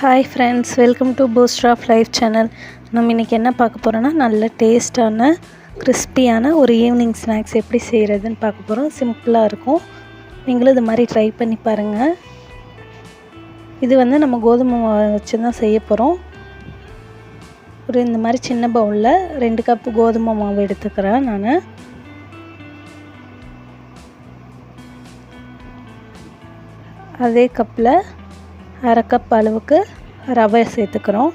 Hi friends welcome to boost of life channel நம்ம இன்றைக்கி என்ன பார்க்க போகிறோன்னா நல்ல டேஸ்டான கிறிஸ்பியான ஒரு ஈவினிங் ஸ்நாக்ஸ் எப்படி செய்கிறதுன்னு பார்க்க போகிறோம் சிம்பிளாக இருக்கும். நீங்களும் இது மாதிரி ட்ரை பண்ணி பாருங்கள் இது வந்து நம்ம கோதுமை மாவை வச்சு தான் செய்ய போகிறோம் ஒரு இந்த மாதிரி சின்ன பவுலில் ரெண்டு கப்பு கோதுமை மாவு எடுத்துக்கிறேன் நான். அதே கப்பில் அரை கப் அளவுக்கு ரவை சேர்த்துக்கிறோம்.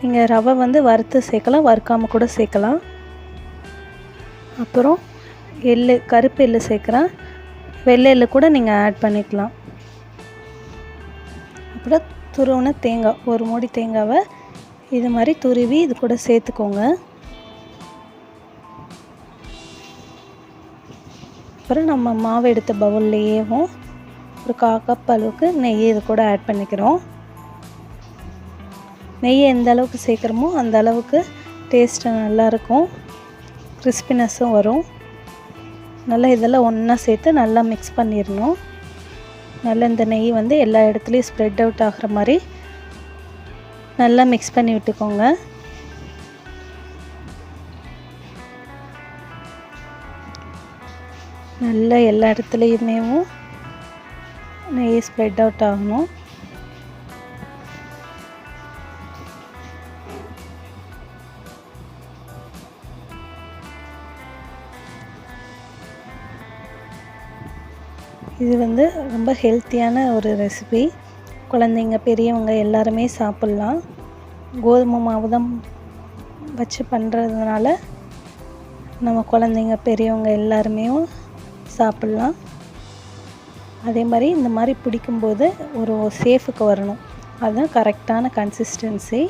நீங்கள் ரவை வந்து வறுத்து சேர்க்கலாம் வறுக்காமல் கூட சேர்க்கலாம். அப்புறம் எள்ளு கருப்பு எள்ளு சேர்க்குறேன். வெள்ளை எள்ளு கூட நீங்கள் ஆட் பண்ணிக்கலாம். அப்புறம் துருவின தேங்காய் ஒரு மூடி தேங்காவை இது மாதிரி துருவி இது கூட சேர்த்துக்கோங்க. அப்புறம் நம்ம மாவு எடுத்த பவுல்லையேவும் ஒரு கா கப் அளவுக்கு நெய் இது கூட ஆட் பண்ணிக்கிறோம். நெய் எந்த அளவுக்கு சேர்க்குறோமோ அந்த அளவுக்கு டேஸ்ட்டு நல்லாயிருக்கும் கிறிஸ்பினஸும் வரும். நல்லா இதெல்லாம் ஒன்றா சேர்த்து நல்லா மிக்ஸ் பண்ணிடணும். நல்லா இந்த நெய் வந்து எல்லா இடத்துலையும் ஸ்ப்ரெட் அவுட் ஆகிற மாதிரி நல்லா மிக்ஸ் பண்ணி விட்டுக்கோங்க. நல்லா எல்லா இடத்துலையுமேவும் நெய் ஸ்ப்ரெட் அவுட் ஆகணும். இது வந்து ரொம்ப ஹெல்த்தியான ஒரு ரெசிபி குழந்தைங்க பெரியவங்க எல்லாருமே சாப்பிட்லாம். கோதுமை மாவு தான் வச்சு பண்ணுறதுனால நம்ம குழந்தைங்க பெரியவங்க எல்லாருமே சாப்பிட்லாம். அதே மாதிரி இந்த மாதிரி பிடிக்கும்போது ஒரு சேஃபுக்கு வரணும். அதுதான் கரெக்டான கன்சிஸ்டன்சி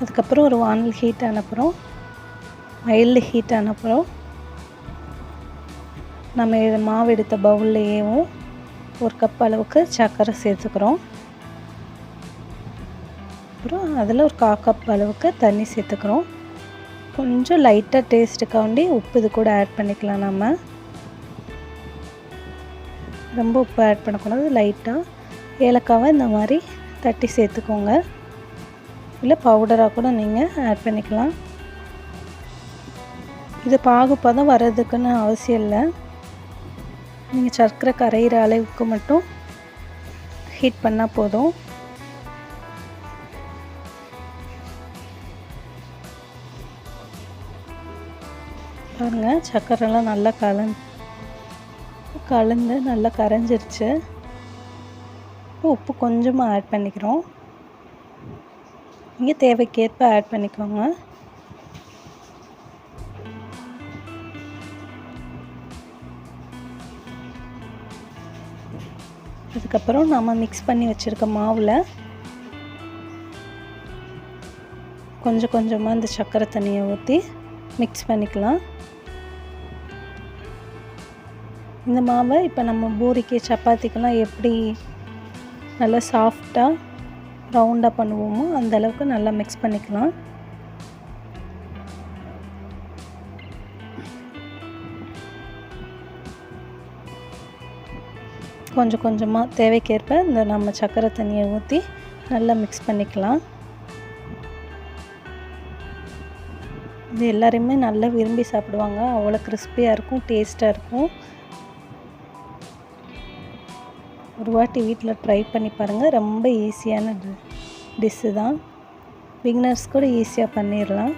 அதுக்கப்புறம் ஒரு வானல் ஹீட் அனுப்புகிறோம் மைல்டு ஹீட் அனுப்புகிறோம் நம்ம மாவு எடுத்த பவுல்லையேவும் ஒரு கப் அளவுக்கு சர்க்கரை சேர்த்துக்கிறோம். அப்புறம் அதில் ஒரு கா கப் அளவுக்கு தண்ணி சேர்த்துக்கிறோம். கொஞ்சம் லைட்டாக டேஸ்ட்டுக்காண்டி உப்பு இது கூட ஆட் பண்ணிக்கலாம் நம்ம ரொம்ப உப்பு ஆட் பண்ணக்கூடாது லைட்டாக ஏலக்காவை இந்த மாதிரி தட்டி சேர்த்துக்கோங்க. இல்லை பவுடராக கூட நீங்கள் ஆட் பண்ணிக்கலாம். இது பாகுப்பதம் வர்றதுக்குன்னு அவசியம் இல்லை. நீங்கள் சர்க்கரை கரையிற அளவுக்கு மட்டும் ஹீட் பண்ணால் போதும். பாருங்கள் சர்க்கரைலாம் நல்லா கலந் கலந்து நல்லா கரைஞ்சிருச்சு. உப்பு கொஞ்சமாக ஆட் பண்ணிக்கிறோம். நீங்கள் தேவைக்கேற்ப ஆட் பண்ணிக்கோங்க. அதுக்கப்புறம் நாம் மிக்ஸ் பண்ணி வச்சுருக்க மாவில் கொஞ்சம் கொஞ்சமாக இந்த சர்க்கரை தண்ணியை ஊற்றி மிக்ஸ் பண்ணிக்கலாம். இந்த மாவை இப்போ நம்ம பூரிக்கு சப்பாத்திக்கெலாம் எப்படி நல்லா சாஃப்டாக ரவுண்டாக பண்ணுவோமோ அந்த அளவுக்கு நல்லா மிக்ஸ் பண்ணிக்கலாம். கொஞ்சம் கொஞ்சமாக தேவைக்கேற்ப இந்த நம்ம சர்க்கரை தண்ணியை ஊற்றி நல்லா மிக்ஸ் பண்ணிக்கலாம். இது எல்லாருமே நல்லா விரும்பி சாப்பிடுவாங்க. அவ்வளோ கிறிஸ்பியாக இருக்கும் டேஸ்ட்டாக இருக்கும். ஒரு வாட்டி வீட்டில் ட்ரை பண்ணி பாருங்கள் ரொம்ப ஈஸியான டிஷ்ஷு தான். பிகினர்ஸ் கூட ஈஸியாக பண்ணிடலாம்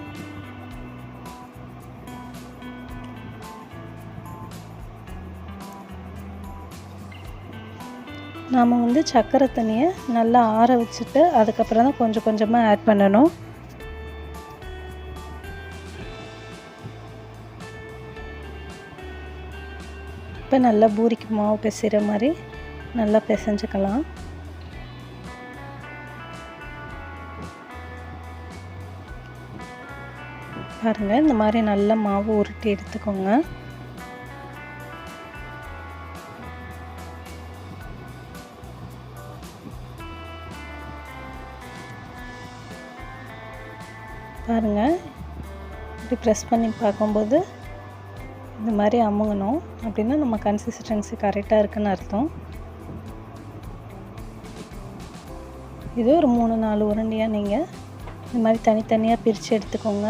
நாம் வந்து சர்க்கரை தண்ணியை நல்லா ஆற வச்சுட்டு அதுக்கப்புறம் தான் கொஞ்சம் கொஞ்சமாக ஆட் பண்ணணும். இப்போ நல்லா பூரிக்கு மாவு பிசைகிற மாதிரி நல்லா பிசைஞ்சுக்கலாம். பாருங்கள் இந்த மாதிரி நல்லா மாவு உருட்டி எடுத்துக்கோங்க. பாருங்கள் இப்படி ப்ரெஸ் பண்ணி பார்க்கும்போது இந்த மாதிரி அமுங்கணும். அப்படின்னா நம்ம கன்சிஸ்டன்சி கரெக்டாக இருக்குன்னு அர்த்தம். இது ஒரு மூணு நாலு உருண்டையாக நீங்கள் இந்த மாதிரி தனித்தனியாக பிரித்து எடுத்துக்கோங்க.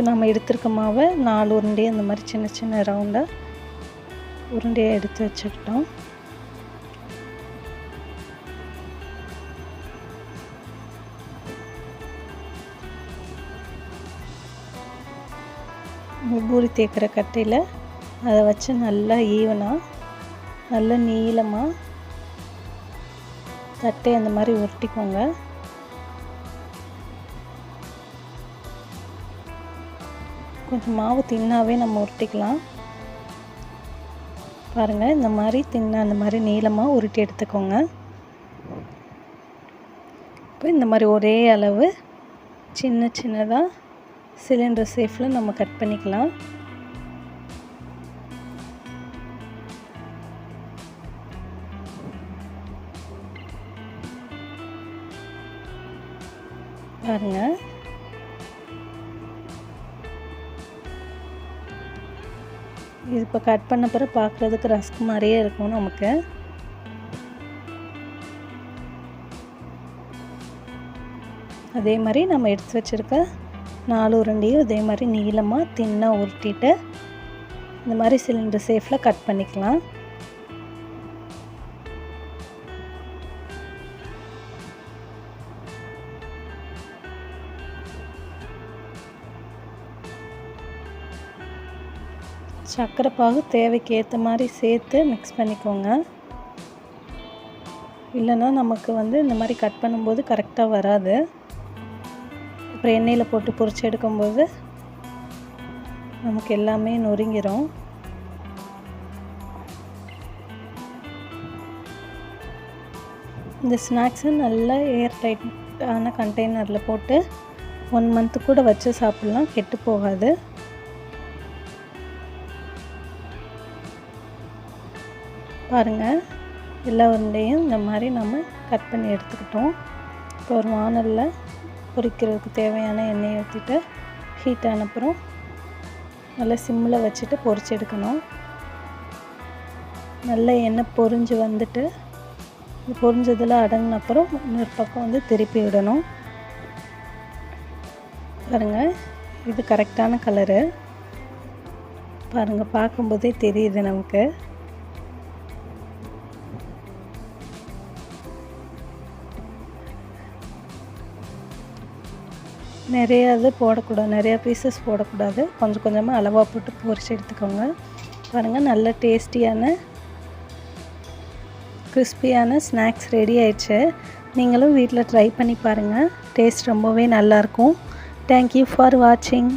இப்போ நம்ம எடுத்திருக்க மாவை நாலு உருண்டை இந்த மாதிரி சின்ன சின்ன ரவுண்டாக உருண்டையாக எடுத்து வச்சுக்கிட்டோம். பூரி தேக்கிற கட்டையில் அதை வச்சு நல்லா ஈவனாக நல்லா நீளமாக தட்டை அந்த மாதிரி உருட்டிக்கோங்க. கொஞ்சம் மாவு தின்னாவே நம்ம உருட்டிக்கலாம். பாருங்கள் இந்த மாதிரி தின்ன அந்த மாதிரி நீளமாக உருட்டி எடுத்துக்கோங்க. இப்போ இந்த மாதிரி ஒரே அளவு சின்ன சின்னதாக சிலிண்டர் சேஃபில் நம்ம கட் பண்ணிக்கலாம். பாருங்கள் இது இப்போ கட் பண்ண பிறகு பார்க்குறதுக்கு ரஸ்க் மாதிரியே இருக்கும் நமக்கு. அதே மாதிரி நம்ம எடுத்து வச்சுருக்க நாலு உருண்டையும் இதே மாதிரி நீளமாக தின்னாக உருட்டிட்டு இந்த மாதிரி சிலிண்டர் சேஃபில் கட் பண்ணிக்கலாம். சர்க்கரை பாகு தேவைக்கு ஏற்ற மாதிரி சேர்த்து மிக்ஸ் பண்ணிக்கோங்க. இல்லைன்னா நமக்கு வந்து இந்த மாதிரி கட் பண்ணும்போது கரெக்டாக வராது. அப்புறம் எண்ணெயில் போட்டு பொரிச்சு எடுக்கும்போது நமக்கு எல்லாமே நொறுங்கிரும். இந்த ஸ்நாக்ஸை நல்லா ஏர் டைட்டான கண்டெய்னரில் போட்டு ஒன் மந்த்து கூட வச்சு சாப்பிட்லாம் கெட்டு போகாது. பாருங்கள் எல்லா உருண்டையும் இந்த மாதிரி நம்ம கட் பண்ணி எடுத்துக்கிட்டோம். இப்போ ஒரு வானலில் பொரிக்கிறதுக்கு தேவையான எண்ணெயை ஊற்றிட்டு ஹீட் அனுப்புகிறோம் நல்லா சிம்மில் வச்சுட்டு பொரிச்சு எடுக்கணும். நல்ல எண்ணெய் பொரிஞ்சு வந்துட்டு பொரிஞ்சதில் அடங்கின அப்புறம் இன்னொரு பக்கம் வந்து திருப்பி விடணும். பாருங்கள் இது கரெக்டான கலரு பாருங்கள் பார்க்கும்போதே தெரியுது நமக்கு. நிறைய இது போடக்கூடாது. நிறையா பீசஸ் போடக்கூடாது. கொஞ்சம் கொஞ்சமாக அளவாக போட்டு பொரிச்சு எடுத்துக்கோங்க. பாருங்கள் நல்ல டேஸ்டியான கிறிஸ்பியான ஸ்நாக்ஸ் ரெடி ஆயிடுச்சு. நீங்களும் வீட்டில் ட்ரை பண்ணி பாருங்கள் டேஸ்ட் ரொம்பவே நல்லாயிருக்கும் தேங்க்யூ ஃபார் வாட்சிங்